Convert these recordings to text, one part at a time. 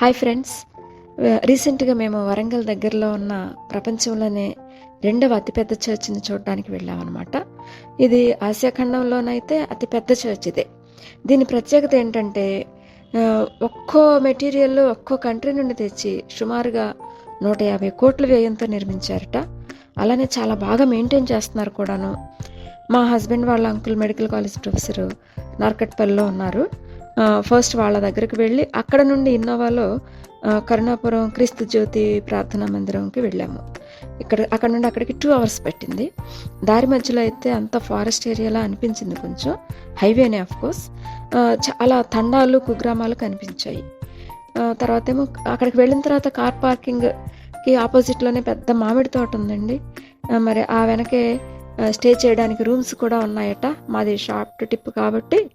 Hi friends రీసెంట్గా మేము వరంగల్ దగ్గరలో ఉన్న ప్రపంచంలోనే రెండవ అతిపెద్ద చర్చిని చూడడానికి వెళ్ళామన్నమాట ఇది ఆసియా ఖండంలోనైతే అతిపెద్ద చర్చ్ ఇదే. దీని ప్రత్యేకత ఏంటంటే ఒక్కో మెటీరియల్ ఒక్కో కంట్రీ నుండి తెచ్చి సుమారుగా నూట యాభై కోట్ల వ్యయంతో నిర్మించారట. అలానే చాలా బాగా మెయింటైన్ చేస్తున్నారు కూడాను. మా హస్బెండ్ వాళ్ళ అంకుల్ మెడికల్ కాలేజ్ ప్రొఫెసర్ నార్కట్పల్లిలో ఉన్నారు. ఫస్ట్ వాళ్ళ దగ్గరికి వెళ్ళి అక్కడ నుండి ఇన్నోవాలో కరుణాపురం క్రీస్తు జ్యోతి ప్రార్థనా మందిరంకి వెళ్ళాము. ఇక్కడ అక్కడ నుండి అక్కడికి టూ అవర్స్ పెట్టింది. దారి మధ్యలో అయితే అంత ఫారెస్ట్ ఏరియాలా అనిపించింది కొంచెం. హైవేనే కోర్స్ చాలా తండాలు కుగ్రామాలు కనిపించాయి. తర్వాత ఏమో అక్కడికి వెళ్ళిన తర్వాత కార్ పార్కింగ్కి ఆపోజిట్లోనే పెద్ద మామిడి తోట ఉందండి. మరి ఆ వెనకే స్టే చేయడానికి రూమ్స్ కూడా ఉన్నాయట. మాది షార్ట్ టిప్ కాబట్టి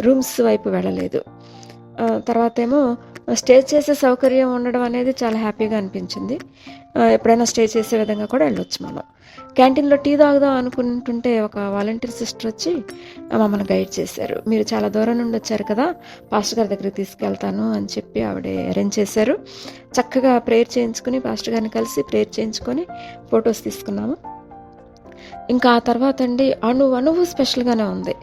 రూమ్స్ వైపు వెళ్ళలేదు. తర్వాత ఏమో స్టే చేసే సౌకర్యం ఉండడం అనేది చాలా హ్యాపీగా అనిపించింది. ఎప్పుడైనా స్టే చేసే విధంగా కూడా వెళ్ళొచ్చు మనం. క్యాంటీన్లో టీ తాగుదాం అనుకుంటుంటే ఒక వాలంటీర్ సిస్టర్ వచ్చి మమ్మల్ని గైడ్ చేశారు. మీరు చాలా దూరం నుండి వచ్చారు కదా పాస్టర్ గారి దగ్గరికి తీసుకెళ్తాను అని చెప్పి ఆవిడ అరేంజ్ చేశారు. చక్కగా ప్రేయర్ చేయించుకుని పాస్టర్ గారిని కలిసి ప్రేయర్ చేయించుకొని ఫొటోస్ తీసుకున్నాము. ఇంకా ఆ తర్వాత అండి అణు అణువు స్పెషల్గానే ఉంది.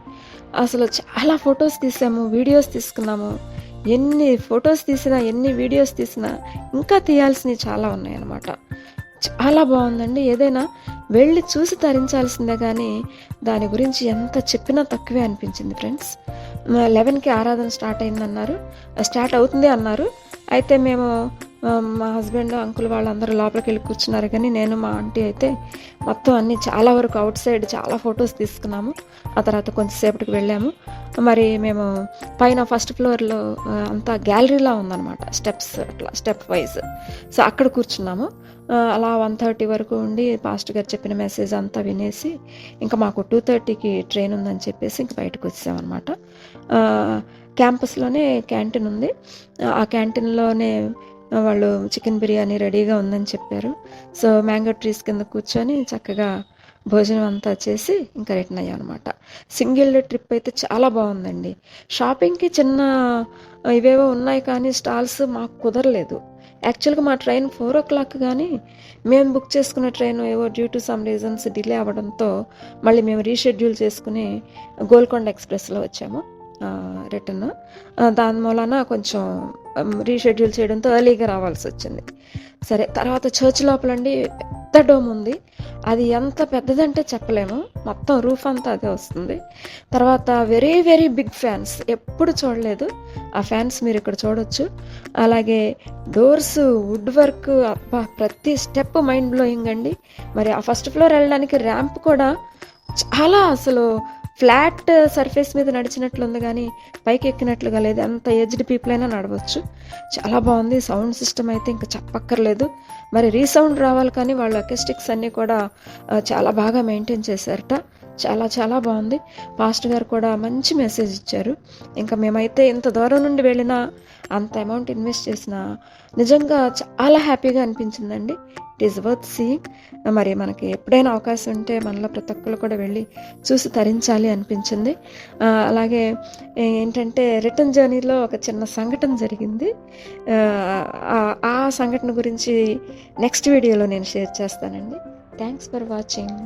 అసలు చాలా ఫొటోస్ తీసాము వీడియోస్ తీసుకున్నాము. ఎన్ని ఫొటోస్ తీసినా ఎన్ని వీడియోస్ తీసినా ఇంకా తీయాల్సినవి చాలా ఉన్నాయన్నమాట. చాలా బాగుందండి. ఏదైనా వెళ్ళి చూసి ధరించాల్సిందే కానీ దాని గురించి ఎంత చెప్పినా తక్కువే అనిపించింది ఫ్రెండ్స్. లెవెన్కి ఆరాధన స్టార్ట్ అయిందన్నారు. స్టార్ట్ అవుతుంది అన్నారు. అయితే మేము మా హస్బెండ్ అంకుల్ వాళ్ళందరూ లోపలికి వెళ్ళి కూర్చున్నారు. కానీ నేను మా ఆంటీ అయితే మొత్తం అన్ని చాలా వరకు అవుట్ సైడ్ చాలా ఫొటోస్ తీసుకున్నాము. ఆ తర్వాత కొంచెంసేపటికి వెళ్ళాము. మరి మేము పైన ఫస్ట్ ఫ్లోర్లో అంతా గ్యాలరీలా ఉందన్నమాట. స్టెప్స్ అట్లా స్టెప్ వైజ్. సో అక్కడ కూర్చున్నాము. అలా వన్ థర్టీ వరకు ఉండి పాస్టర్ గారు చెప్పిన మెసేజ్ అంతా వినేసి ఇంకా మాకు టూ థర్టీకి ట్రైన్ ఉందని చెప్పేసి ఇంక బయటకు వచ్చామన్నమాట. క్యాంపస్లోనే క్యాంటీన్ ఉంది. ఆ క్యాంటీన్లోనే వాళ్ళు చికెన్ బిర్యానీ రెడీగా ఉందని చెప్పారు. సో మ్యాంగో ట్రీస్ కింద కూర్చొని చక్కగా భోజనం అంతా చేసి ఇంకా రిటర్న్ అయ్యాం అనమాట సింగిల్ ట్రిప్ అయితే చాలా బాగుందండి. షాపింగ్కి చిన్న ఇవేవో ఉన్నాయి కానీ స్టాల్స్ మాకు కుదరలేదు. యాక్చువల్గా మా ట్రైన్ ఫోర్ ఓ క్లాక్ కానీ మేము బుక్ చేసుకున్న ట్రైన్ ఏవో due to some reasons delay అవ్వడంతో మళ్ళీ మేము రీషెడ్యూల్ చేసుకుని గోల్కొండ ఎక్స్ప్రెస్లో వచ్చాము. రిటర్న్ దాని మూలన కొంచెం రీషెడ్యూల్ చేయడంతో ఎర్లీగా రావాల్సి వచ్చింది. సరే తర్వాత చర్చ్ లోపలండి పెద్ద డోమ్ ఉంది. అది ఎంత పెద్దదంటే చెప్పలేము. మొత్తం రూఫ్ అంతా అదే వస్తుంది. తర్వాత వెరీ వెరీ బిగ్ ఫ్యాన్స్ ఎప్పుడు చూడలేదు. ఆ ఫ్యాన్స్ మీరు ఇక్కడ చూడొచ్చు. అలాగే డోర్స్ వుడ్ వర్క్ అబ్బా ప్రతి స్టెప్ మైండ్ బ్లోయింగ్ అండి. మరి ఆ ఫస్ట్ ఫ్లోర్ వెళ్ళడానికి ర్యాంప్ కూడా చాలా అసలు ఫ్లాట్ సర్ఫేస్ మీద నడిచినట్లుంది కానీ పైకి ఎక్కినట్లుగా లేదు. అంత ఏజ్డ్ పీపుల్ అయినా నడవచ్చు. చాలా బాగుంది. సౌండ్ సిస్టమ్ అయితే ఇంకా చెప్పక్కర్లేదు. మరి రీసౌండ్ రావాలి కానీ వాళ్ళ అకెస్టిక్స్ అన్నీ కూడా చాలా బాగా మెయింటైన్ చేశారట. చాలా చాలా బాగుంది. పాస్ట్ గారు కూడా మంచి మెసేజ్ ఇచ్చారు. ఇంకా మేమైతే ఇంత దూరం నుండి వెళ్ళినా అంత అమౌంట్ ఇన్వెస్ట్ చేసినా నిజంగా చాలా హ్యాపీగా అనిపించిందండి. ఇట్ ఈస్ వర్త్ సీయింగ్ మరి మనకి ఎప్పుడైనా అవకాశం ఉంటే మనలో ప్రతి ఒక్కరు కూడా వెళ్ళి చూసి తరించాలి అనిపించింది. అలాగే ఏంటంటే రిటర్న్ జర్నీలో ఒక చిన్న సంఘటన జరిగింది. ఆ, ఆ సంఘటన గురించి నెక్స్ట్ వీడియోలో నేను షేర్ చేస్తానండి. Thanks for watching